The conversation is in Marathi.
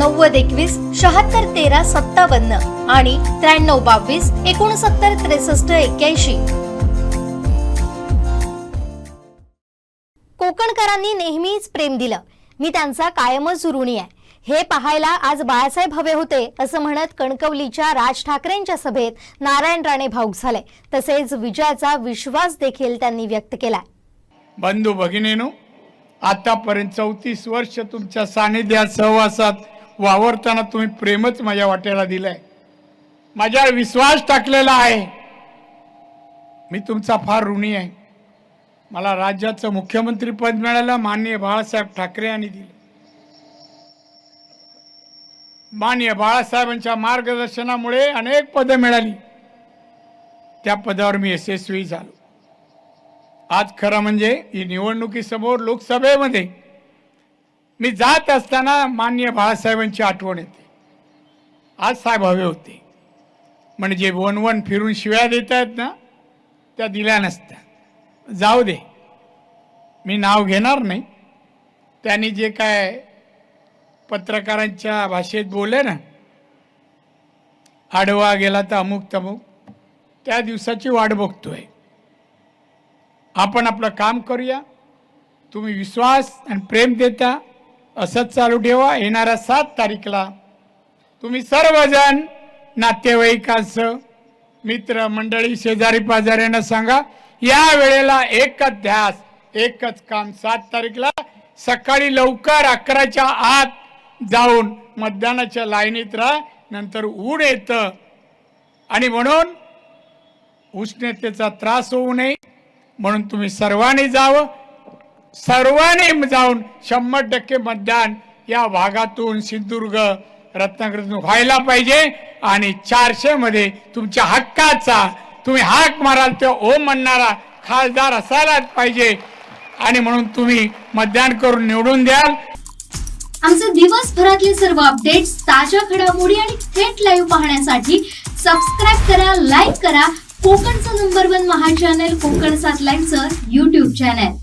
नव्वद एकवीस शहात्तर तेरा सत्तावन्न आणि त्र्याण्णव बावीस एकोणसत्तर त्रेसष्ट एक्क्याऐंशी. कोकणकरांनी नेहमीच प्रेम दिलं. मी त्यांचा कायमच ऋणी आहे. हे पाहायला आज बाळासाहेब हवे होते असं म्हणत कणकवलीच्या राज ठाकरेंच्या सभेत नारायण राणे भाऊक झाले. तसेच विजयाचा विश्वास देखील त्यांनी व्यक्त केला बंधू भगिनीनो आतापर्यंत चौतीस वर्ष तुमच्या सानिध्यात सहवासात वावरताना तुम्ही प्रेमच माझ्या वाट्याला दिलंय. माझ्यावर विश्वास टाकलेला आहे. मी तुमचा फार ऋणी आहे. मला राज्याचं मुख्यमंत्रीपद मिळालं माननीय बाळासाहेब ठाकरे यांनी दिलं. माननीय बाळासाहेबांच्या मार्गदर्शनामुळे अनेक पदं मिळाली. त्या पदावर मी यशस्वी झालो. आज खरं म्हणजे ही निवडणुकीसमोर लोकसभेमध्ये मी जात असताना मान्य बाळासाहेबांची आठवण येते. आज साहेब हवे होते. म्हणजे वन वन फिरून शिव्या देत आहेत ना त्या दिल्या नसत्या. जाऊ दे. मी नाव घेणार नाही. त्यांनी जे काय पत्रकारांच्या भाषेत बोलले ना आडवा गेला तर अमुक तमुक त्या दिवसाची वाट बघतोय. आपण आपलं काम करूया. तुम्ही विश्वास आणि प्रेम देता. असंच चालू ठेवा. येणाऱ्या सात तारीखला तुम्ही सर्वजण नातेवाईकांसह मित्र मंडळी शेजारी पाजाऱ्यांना सांगा या वेळेला एकच ध्यास एकच काम. सात तारीखला सकाळी लवकर अकराच्या आत जाऊन मतदानाच्या लाईनीत राहा. नंतर ऊन येतं. आणि म्हणून उष्णतेचा त्रास होऊ नये. म्हणून तुम्ही सर्वांनी जावं. सर्वांनी जाऊन शंभर टक्के मतदान या भागातून सिंधुदुर्ग रत्नागिरीतून व्हायला पाहिजे आणि चारशे मध्ये तुमच्या हक्काचा तुम्ही हाक माराल ते ओम म्हणणारा खासदार असायलाच पाहिजे. आणि म्हणून तुम्ही मतदान करून निवडून द्याल. आमचे दिवसभरातले सर्व अपडेट्स ताज्या घडामोडी आणि थेट लाईव्ह पाहण्यासाठी सबस्क्राईब करा लाईक करा. कोकणचं नंबर वन महा चॅनल कोकण सात लाईव्हचं युट्यूब चॅनल